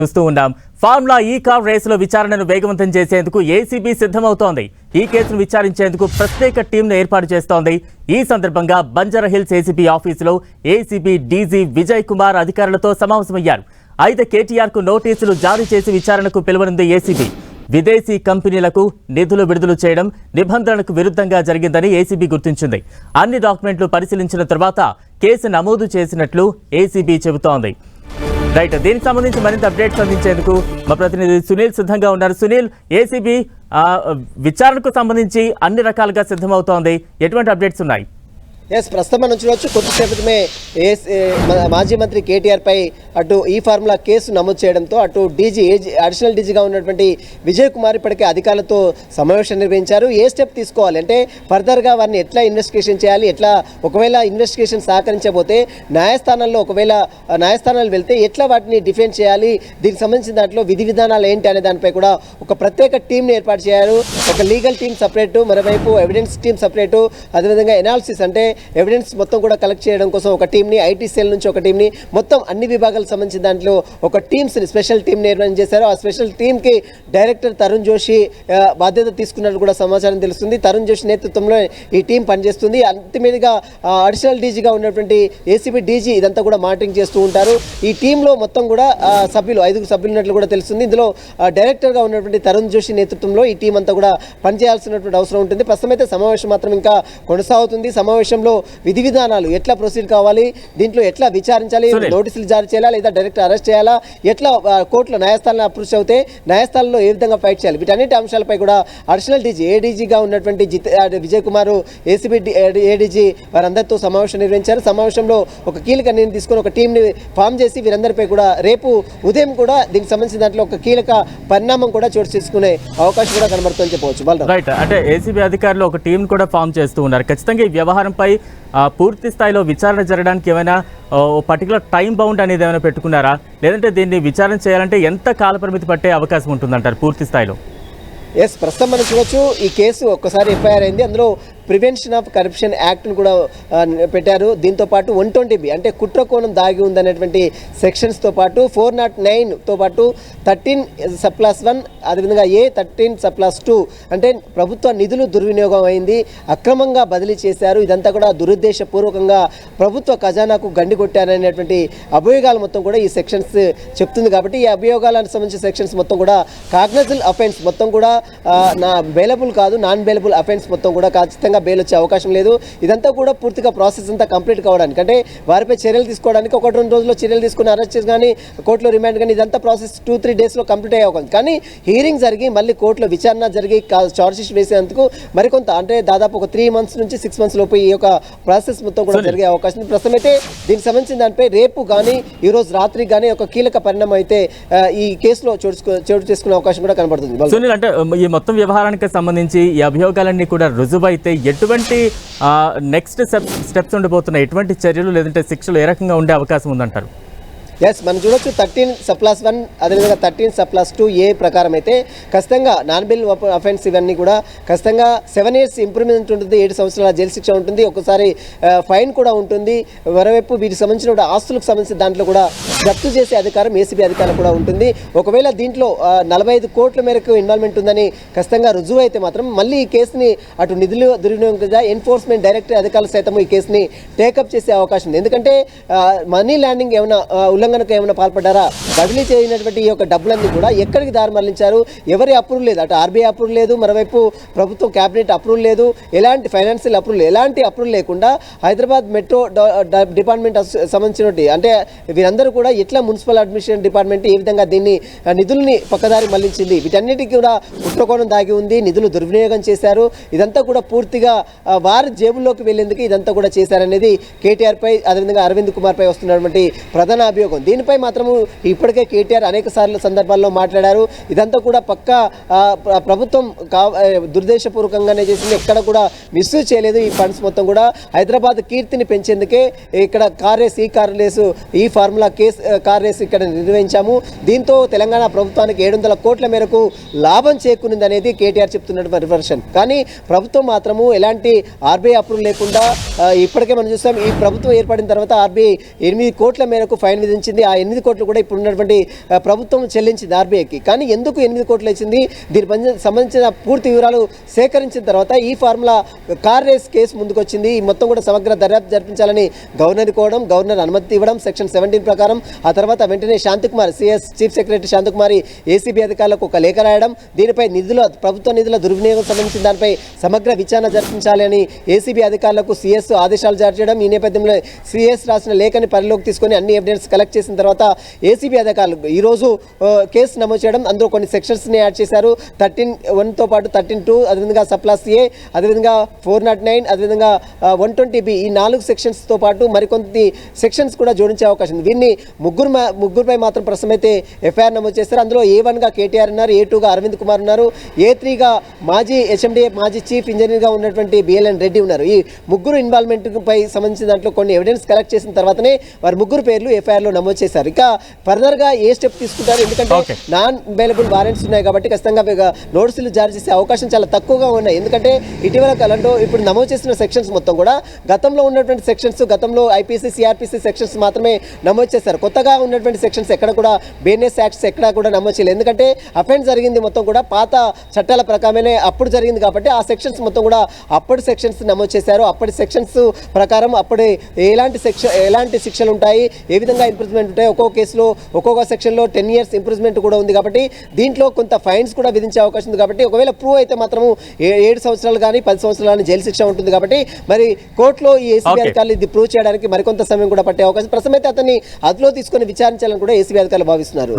చూస్తూ ఉన్నాం ఫార్ములా ఈ కార్ రేసులో విచారణను వేగవంతం చేసేందుకు ఏసీబీ సిద్ధమవుతోంది. ఈ కేసును విచారించేందుకు ప్రత్యేక టీంను ఏర్పాటు చేస్తోంది. ఈ సందర్భంగా బంజారాహిల్స్ ఏసీబీ ఆఫీసులో ఏసీబీ డీజీ విజయ్ కుమార్ అధికారులతో సమావేశమయ్యారు. అయితే కేటీఆర్కు నోటీసులు జారీ చేసి విచారణకు పిలువనుంది ఏసీబీ విదేశీ కంపెనీలకు నిధులు విడుదల చేయడం నిబంధనలకు విరుద్ధంగా జరిగిందని ఏసీబీ గుర్తించింది. అన్ని డాక్యుమెంట్లు పరిశీలించిన తర్వాత కేసు నమోదు చేసినట్లు ఏసీబీ చెబుతోంది. రైట్ దీనికి సంబంధించి మరింత అప్డేట్స్ అందించేందుకు మా ప్రతినిధి సునీల్ సిద్ధంగా ఉన్నారు. సునీల్ ఏసీబీ విచారణకు సంబంధించి అన్ని రకాలుగా సిద్ధమవుతోంది. ఎటువంటి అప్డేట్స్ ఉన్నాయి? ఎస్ ప్రస్తుతం మనం చూడవచ్చు కొద్దిసేపటిమే ఏ, మా- మాజీ మంత్రి కేటీఆర్ పై అటు ఈ ఫార్ములా కేసు నమోదు చేయడంతో అటు డీజీ ఏజీ అడిషనల్ డీజీగా ఉన్నటువంటి విజయ్ కుమార్ ఇప్పటికే అధికారులతో సమావేశం నిర్వహించారు. ఏ స్టెప్ తీసుకోవాలి? అంటే ఫర్దర్గా వారిని ఎట్లా ఇన్వెస్టిగేషన్ చేయాలి? ఎట్లా ఒకవేళ ఇన్వెస్టిగేషన్ సహకరించబోతే న్యాయస్థానంలో ఒకవేళ న్యాయస్థానాలు వెళ్తే ఎట్లా వాటిని డిఫెండ్ చేయాలి? దీనికి సంబంధించిన దాంట్లో విధి విధానాలు ఏంటి అనే దానిపై కూడా ఒక ప్రత్యేక టీంని ఏర్పాటు చేయాలి ఒక లీగల్ టీం సపరేటు మరోవైపు ఎవిడెన్స్ టీం సపరేటు అదేవిధంగా ఎనాలిసిస్ అంటే ఎవిడెన్స్ మొత్తం కూడా కలెక్ట్ చేయడం కోసం ఒక టీంని ఐటీ సెల్ నుంచి ఒక టీంని మొత్తం అన్ని విభాగాలకు సంబంధించిన దాంట్లో ఒక టీమ్స్ని స్పెషల్ టీంని ఏర్పాటు చేశారు. ఆ స్పెషల్ టీంకి డైరెక్టర్ తరుణ్ జోషి బాధ్యత తీసుకున్నట్టు కూడా సమాచారం తెలుస్తుంది. తరుణ్ జోషి నేతృత్వంలో ఈ టీం పనిచేస్తుంది. అల్టిమేట్గా అడిషనల్ డీజీగా ఉన్నటువంటి ఏసీబీ డీజీ ఇదంతా కూడా మానిటరింగ్ చేస్తూ ఉంటారు. ఈ టీంలో మొత్తం కూడా సభ్యులు ఐదుగురు సభ్యులు ఉన్నట్లు కూడా తెలుస్తుంది. ఇందులో డైరెక్టర్గా ఉన్నటువంటి తరుణ్ జోషి నేతృత్వంలో ఈ టీం అంతా కూడా పనిచేయాల్సినటువంటి అవసరం ఉంటుంది. ప్రస్తుతం అయితే సమావేశం మాత్రం ఇంకా కొనసాగుతుంది. సమావేశంలో విధి విధానాలు ఎట్లా ప్రొసీడ్ కావాలి దీంట్లో ఎట్లా విచారించాలి. నోటీసులు జారీ చేయాలా లేదా డైరెక్ట్ అరెస్ట్ చేయాలా ఎట్లా కోర్టులో న్యాయస్థానాలు అప్రూవ్ అవుతే న్యాయస్థానంలో ఏ విధంగా ఫైట్ చేయాలి? వీటన్నిటి అంశాలపై కూడా అడిషనల్ డీజీ ఏడీజీగా ఉన్నటువంటి విజయ్ కుమార్ ఏసీబీ ఏడీజీ వారందరితో సమావేశం నిర్వహించారు. సమావేశంలో ఒక కీలక నిర్ణయం తీసుకొని ఒక టీంని ఫామ్ చేసి వీరందరిపై కూడా రేపు ఉదయం కూడా దీనికి సంబంధించిన దాంట్లో ఒక కీలక పరిణామం కూడా చోటు చేసుకునే అవకాశం కూడా కనబడుతుందని చెప్పవచ్చు. రైట్ అంటే ఏసీబీ అధికారులు ఒక టీం కూడా ఫామ్ చేస్తూ ఉన్నారు. ఖచ్చితంగా ఈ వ్యవహారంపై పూర్తి స్థాయిలో విచారణ జరగడానికి ఏమైనా పర్టికులర్ టైం బౌండ్ అనేది ఏమైనా పెట్టుకున్నారా? లేదంటే దీన్ని విచారణ చేయాలంటే ఎంత కాల పరిమితి పట్టే అవకాశం ఉంటుందంటారు పూర్తి స్థాయిలో? ఎస్ ప్రస్తుతం మనం చూడొచ్చు ఈ కేసు ఒక్కసారి ఎఫ్ఐఆర్ అయింది. అందులో ప్రివెన్షన్ ఆఫ్ కరప్షన్ యాక్ట్ను కూడా పెట్టారు. దీంతో పాటు వన్ ట్వంటీ బి అంటే కుట్రకోణం దాగి ఉందనేటువంటి సెక్షన్స్తో పాటు ఫోర్ నాట్ నైన్తో పాటు థర్టీన్ సప్లాస్ వన్ అదేవిధంగా ఏ థర్టీన్ సప్లాస్ టూ అంటే ప్రభుత్వ నిధులు దుర్వినియోగం అయింది అక్రమంగా బదిలీ చేశారు. ఇదంతా కూడా దురుద్దేశపూర్వకంగా ప్రభుత్వ ఖజానాకు గండి కొట్టారనేటువంటి అభియోగాలు మొత్తం కూడా ఈ సెక్షన్స్ చెప్తుంది. కాబట్టి ఈ అభియోగాలకు సంబంధించిన సెక్షన్స్ మొత్తం కూడా కాగ్నజల్ అఫెన్స్ మొత్తం కూడా నా బెయిలబుల్ కాదు నాన్ బెయిలబుల్ అఫెన్స్ మొత్తం కూడా ఖచ్చితంగా బెయిల్ వచ్చే అవకాశం లేదు. ఇదంతా కూడా పూర్తిగా ప్రాసెస్ అంతా కంప్లీట్ కావడానికి. అంటే వారిపై చర్యలు తీసుకోవడానికి ఒకటి రెండు రోజుల్లో చర్యలు తీసుకుని అరెస్ట్ చేసి కానీ కోర్టులో రిమాండ్ కానీ ఇదంతా ప్రాసెస్ టూ త్రీ డేస్లో కంప్లీట్ అయ్యే అవకాశం. కానీ హీరింగ్ జరిగి మళ్ళీ కోర్టులో విచారణ జరిగి షీట్ వేసేందుకు మరికొంత అంటే దాదాపు ఒక త్రీ మంత్స్ నుంచి సిక్స్ మంత్స్ లోపు ఈ యొక్క ప్రాసెస్ మొత్తం కూడా జరిగే అవకాశం ఉంది. ప్రస్తుతం అయితే దీనికి సంబంధించిన దానిపై రేపు కానీ ఈ రోజు రాత్రి కానీ ఒక కీలక పరిణామం అయితే ఈ కేసులో చోటు చోటు చేసుకునే అవకాశం కూడా కనబడుతుంది. అంటే ఈ మొత్తం వ్యవహారానికి సంబంధించి ఈ అభియోగాలన్నీ కూడా రుజువైతే ఎటువంటి నెక్స్ట్ స్టెప్స్ ఉండబోతున్నాయి ఎటువంటి చర్యలు లేదంటే శిక్షలు ఏ రకంగా ఉండే అవకాశం ఉందంటారు? ఎస్ మనం చూడొచ్చు థర్టీన్ సప్లాస్ వన్ అదేవిధంగా thirteen sub clause two A ప్రకారం అయితే ఖచ్చితంగా నాన్ బిల్ అఫెన్స్ ఇవన్నీ కూడా ఖచ్చితంగా సెవెన్ ఇయర్స్ ఇంప్రూవ్మెంట్ ఉంటుంది ఏడు సంవత్సరాల జైలు శిక్ష ఉంటుంది ఒకసారి ఫైన్ కూడా ఉంటుంది. మరోవైపు వీటికి సంబంధించిన ఆస్తులకు సంబంధించిన దాంట్లో కూడా జప్తు చేసే అధికారం ఏసీబీ అధికారం కూడా ఉంటుంది. ఒకవేళ దీంట్లో నలభై ఐదు కోట్ల మేరకు ఇన్వాల్వ్మెంట్ ఉందని ఖచ్చితంగా రుజువు అయితే మాత్రం మళ్ళీ ఈ కేసుని అటు నిధులు దుర్వినియోగం ఎన్ఫోర్స్మెంట్ డైరెక్టర్ అధికారులు సైతం ఈ కేసుని టేకప్ చేసే అవకాశం ఉంది. ఎందుకంటే మనీ ల్యాండింగ్ ఏమైనా ఉల్లంఘన ఉల్లంఘనకు ఏమైనా పాల్పడ్డారా? బదిలీ చేయనటువంటి ఈ యొక్క డబ్బులన్నీ కూడా ఎక్కడికి దారి మరలించారు ఎవరి అప్రూవ్ లేదు. అటు ఆర్బీఐ అప్రూవ్ లేదు. మరోవైపు ప్రభుత్వం క్యాబినెట్ అప్రూవ్ లేదు. ఎలాంటి ఫైనాన్షియల్ అప్రూవ్ ఎలాంటి అప్రూవ్ లేకుండా హైదరాబాద్ మెట్రో డిపార్ట్మెంట్ సంబంధించినటువంటి అంటే వీరందరూ కూడా ఎట్లా మున్సిపల్ అడ్మినిస్ట్రేషన్ డిపార్ట్మెంట్ ఏ విధంగా దీన్ని నిధుల్ని పక్కదారి మళ్ళించింది. వీటన్నిటికీ కూడా కుట్రకోణం దాగి ఉంది. నిధులు దుర్వినియోగం చేశారు. ఇదంతా కూడా పూర్తిగా వారి జేబుల్లోకి వెళ్ళేందుకు ఇదంతా కూడా చేశారనేది కేటీఆర్ పై అదేవిధంగా అరవింద్ కుమార్పై వస్తున్నటువంటి ప్రధాన అభియోగం. దీనిపై మాత్రము ఇప్పటికే కేటీఆర్ అనేక సార్లు సందర్భాల్లో మాట్లాడారు. ఇదంతా కూడా పక్క ప్రభుత్వం కా దుర్దేశపూర్వకంగానే చేసింది. ఎక్కడ కూడా మిస్యూజ్ చేయలేదు ఈ ఫండ్స్ మొత్తం కూడా. హైదరాబాద్ కీర్తిని పెంచేందుకే ఇక్కడ కార్ రేస్ ఈ కార్ రేసు ఈ ఫార్ములా కేస్ కార్ రేస్ ఇక్కడ నిర్వహించాము. దీంతో తెలంగాణ ప్రభుత్వానికి ఏడు వందల కోట్ల మేరకు లాభం చేకూరింది అనేది కేటీఆర్ చెప్తున్నటువంటి వర్షన్ కానీ ప్రభుత్వం మాత్రము ఎలాంటి ఆర్బీఐ అప్రూవల్ లేకుండా ఇప్పటికే మనం చూస్తాం ఈ ప్రభుత్వం ఏర్పడిన తర్వాత ఆర్బీఐ ఎనిమిది కోట్ల మేరకు ఫైన్ విధించింది. ఇచ్చింది. ఆ ఎనిమిది కోట్లు కూడా ఇప్పుడు ఉన్నటువంటి ప్రభుత్వం చెల్లించింది ఆర్బీఐకి. కానీ ఎందుకు ఎనిమిది కోట్లు ఇచ్చింది? దీని సంబంధించిన పూర్తి వివరాలు సేకరించిన తర్వాత ఈ ఫార్ములా కార్ రేస్ కేసు ముందుకొచ్చింది. ఈ మొత్తం కూడా సమగ్ర దర్యాప్తు జరిపించాలని గవర్నర్ కోవడం గవర్నర్ అనుమతి ఇవ్వడం సెక్షన్ సెవెంటీన్ ప్రకారం. ఆ తర్వాత వెంటనే Shantikumar CS chief secretary Shantikumari ACB అధికారులకు ఒక లేఖ రాయడం. దీనిపై నిధుల ప్రభుత్వ నిధుల దుర్వినియోగం సంబంధించిన దానిపై సమగ్ర విచారణ జరిపించాలి అని ఏసీబీ అధికారులకు సిఎస్ ఆదేశాలు జారీ చేయడం. ఈ నేపథ్యంలో సిఎస్ రాసిన లేఖని పరిలోకి తీసుకొని అన్ని ఎవిడెన్స్ కలెక్ట్ చేసిన తర్వాత ఏసీబీ అధికారులు ఈరోజు కేసు నమోదు చేయడం అందులో కొన్ని సెక్షన్స్ని యాడ్ చేశారు. థర్టీన్ వన్తో పాటు థర్టీన్ టూ అదేవిధంగా సప్లాస్ ఏ అదేవిధంగా ఫోర్ నాట్ నైన్ అదేవిధంగా వన్ ట్వంటీ బి ఈ నాలుగు సెక్షన్స్తో పాటు మరికొన్ని సెక్షన్స్ కూడా జోడించే అవకాశం ఉంది. వీరిని ముగ్గురు ముగ్గురుపై మాత్రం ప్రస్తుతం అయితే ఎఫ్ఐఆర్ నమోదు చేస్తారు. అందులో ఏ వన్గా కేటీఆర్ ఉన్నారు ఏ టూగా అరవింద్ కుమార్ ఉన్నారు ఏ త్రీగా మాజీ హెచ్ఎండిఏ మాజీ చీఫ్ ఇంజనీర్గా ఉన్నటువంటి బిఎల్ఎన్ రెడ్డి ఉన్నారు. ఈ ముగ్గురు ఇన్వాల్వ్మెంట్పై సంబంధించిన దాంట్లో కొన్ని ఎవిడెన్స్ కలెక్ట్ చేసిన తర్వాతనే వారి ముగ్గురు పేర్లు ఎఫ్ఐఆర్లో నమోదు చేశారు. ఇక ఫర్దర్గా ఏ స్టెప్ తీసుకుంటారు? ఎందుకంటే. నాన్ అవైలబుల్ వారెంట్స్ ఉన్నాయి కాబట్టి ఖచ్చితంగా నోటీసులు జారీ చేసే అవకాశం చాలా తక్కువగా ఉన్నాయి. ఎందుకంటే ఇటీవల కాలంలో ఇప్పుడు నమోదు చేసిన సెక్షన్స్ మొత్తం కూడా గతంలో ఉన్నటువంటి సెక్షన్స్ గతంలో ఐపీసీ సిఆర్పిసి సెక్షన్స్ మాత్రమే నమోదు చేశారు. కొత్తగా ఉన్నటువంటి సెక్షన్స్ ఎక్కడ కూడా బిఎన్ఎస్ యాక్ట్స్ ఎక్కడ కూడా నమోదు చేయలేదు. ఎందుకంటే అఫెన్స్ జరిగింది మొత్తం కూడా పాత చట్టాల ప్రకారమే అప్పుడు జరిగింది కాబట్టి ఆ సెక్షన్స్ మొత్తం కూడా అప్పటి సెక్షన్స్ నమోదు చేశారు. అప్పటి సెక్షన్స్ ప్రకారం అప్పటి ఎలాంటి శిక్ష ఎలాంటి శిక్షలు ఉంటాయి? ఏ విధంగా ఇంప్రూవ్మెంట్ ఉంటాయి ఒక్కొక్క కేసులో ఒక్కొక్క సెక్షన్లో టెన్ ఇయర్స్ ఇంప్రూవ్మెంట్ కూడా ఉంది కాబట్టి దీంట్లో కొంత ఫైన్స్ కూడా విధించే అవకాశం ఉంది కాబట్టి ఒకవేళ ప్రూవ్ అయితే మాత్రము ఏ- ఏడు సంవత్సరాలు కానీ పది సంవత్సరాలు కానీ జైలు శిక్ష ఉంటుంది కాబట్టి మరి కోర్టులో ఈ ఏసీబీ. అధికారులు ఇది ప్రూవ్ చేయడానికి మరికొంత సమయం కూడా పట్టే అవకాశం. ప్రస్తుతం అయితే అతన్ని అదులో తీసుకొని విచారించాలని కూడా ఏసీబీ అధికారులు భావిస్తున్నారు.